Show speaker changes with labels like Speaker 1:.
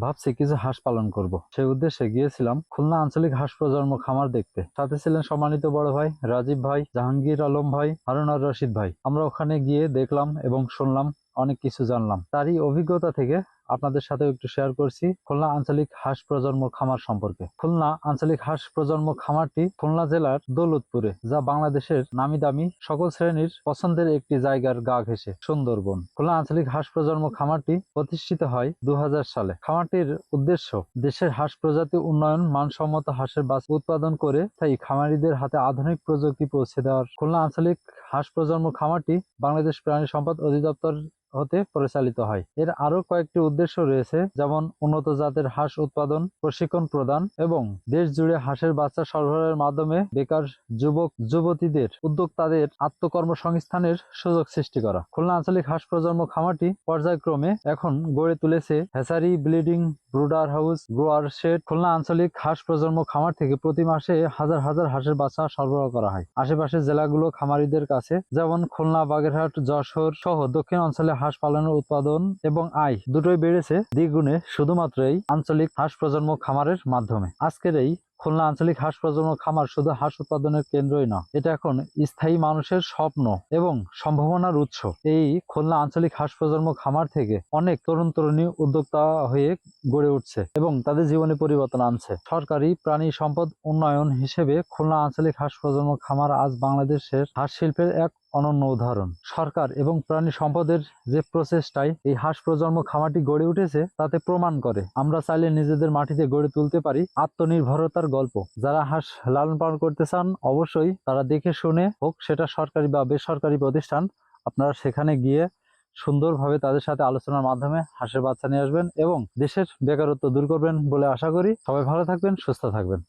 Speaker 1: ভাবছি কিছু হাঁস পালন করব। সেই উদ্দেশ্যে গিয়েছিলাম খুলনা আঞ্চলিক হাঁস প্রজন্ম খামার দেখতে। সাথে ছিলেন সম্মানিত বড় ভাই রাজীব ভাই, জাহাঙ্গীর আলম ভাই হারুনার রশিদ ভাই। আমরা ওখানে গিয়ে দেখলাম এবং শুনলাম, অনেক কিছু জানলাম। তারই অভিজ্ঞতা থেকে আপনাদের সাথে একটু শেয়ার করছি। খুলনা আঞ্চলিক হাঁস প্রজন্ম খামার সম্পর্কে। খুলনা আঞ্চলিক হাঁস প্রজন্ম খামারটি খুলনা জেলার দৌলতপুরে, যা বাংলাদেশের নামি দামি সকল শ্রেণির পছন্দের একটি জায়গার গা ঘেঁষে সুন্দরবন। খুলনা আঞ্চলিক হাঁস প্রজন্ম খামারটি প্রতিষ্ঠিত হয় দু হাজার সালে। খামারটির উদ্দেশ্য, দেশের হাঁস প্রজাতি উন্নয়ন মানসম্মত হাঁসের বাস উৎপাদন করে, তাই খামারিদের হাতে আধুনিক প্রযুক্তি পৌঁছে দেওয়ার। খুলনা আঞ্চলিক হাঁস প্রজন্ম খামারটি বাংলাদেশ প্রাণী সম্পদ অধিদপ্তর হতে পরিচালিত হয়। এর আরও কয়েকটি উদ্দেশ্য রয়েছে, যেমন উন্নত জাতের হাঁস উৎপাদন, প্রশিক্ষণ প্রদান এবং দেশ জুড়ে হাঁসের বাচ্চা সরবরাহের মাধ্যমে বেকার যুবক, যুবতীদের উদ্যোক্তাদের আত্মকর্মসংস্থানের সুযোগ সৃষ্টি করা। খুলনা আঞ্চলিক হাঁস প্রজন্ম খামারটি পর্যায়ক্রমে এখন গড়ে তুলেছে hatchery breeding brooder house, grower shed, Khulna আঞ্চলিক হাঁস প্রজন্ম খামার থেকে প্রতি মাসে হাজার হাজার হাঁসের বাচ্চা সরবরাহ করা হয়। আশেপাশের জেলাগুলো খামারিদের কাছে, যেমন খুলনা, বাগেরহাট, যশোর সহ দক্ষিণ অঞ্চলে হাঁস পালনের উৎপাদন এবং আয় দুটোই বেড়েছে দ্বিগুণে, শুধুমাত্র এই আঞ্চলিক হাঁস প্রজন্ম খামারের মাধ্যমে। আজকের এই খুলনা আঞ্চলিক হাঁস প্রজন্ম খামার শুধু হাঁস উৎপাদনের কেন্দ্রই না এটা এখন স্থায়ী মানুষের স্বপ্ন এবং সম্ভাবনার উৎস। এই খুলনা আঞ্চলিক হাঁস প্রজন্ম খামার থেকে অনেক তরুণ তরুণী উদ্যোক্তা হয়ে গড়ে উঠছে এবং তাদের জীবনে পরিবর্তন আনছে। সরকারি প্রাণী সম্পদ উন্নয়ন হিসেবে খুলনা আঞ্চলিক হাঁস প্রজন্ম খামার আজ বাংলাদেশের হাঁস শিল্পের এক অনন্য উদাহরণ। সরকার এবং প্রাণী সম্পদের যে প্রচেষ্টায় এই হাঁস প্রজন্ম খামারটি গড়ে উঠেছে, তাতে প্রমাণ করে। আমরা চাইলে নিজেদের মাটিতে গড়ে তুলতে পারি আত্মনির্ভরতার গল্প। যারা হাঁস লালন পালন করতে চান, অবশ্যই তারা দেখে শুনে হোক, সেটা সরকারি বা বেসরকারি প্রতিষ্ঠান। আপনারা সেখানে গিয়ে সুন্দরভাবে তাদের সাথে আলোচনার মাধ্যমে হাঁসের বাচ্চা নিয়ে আসবেন এবং দেশের বেকারত্ব দূর করবেন বলে আশা করি। সবাই ভালো থাকবেন, সুস্থ থাকবেন।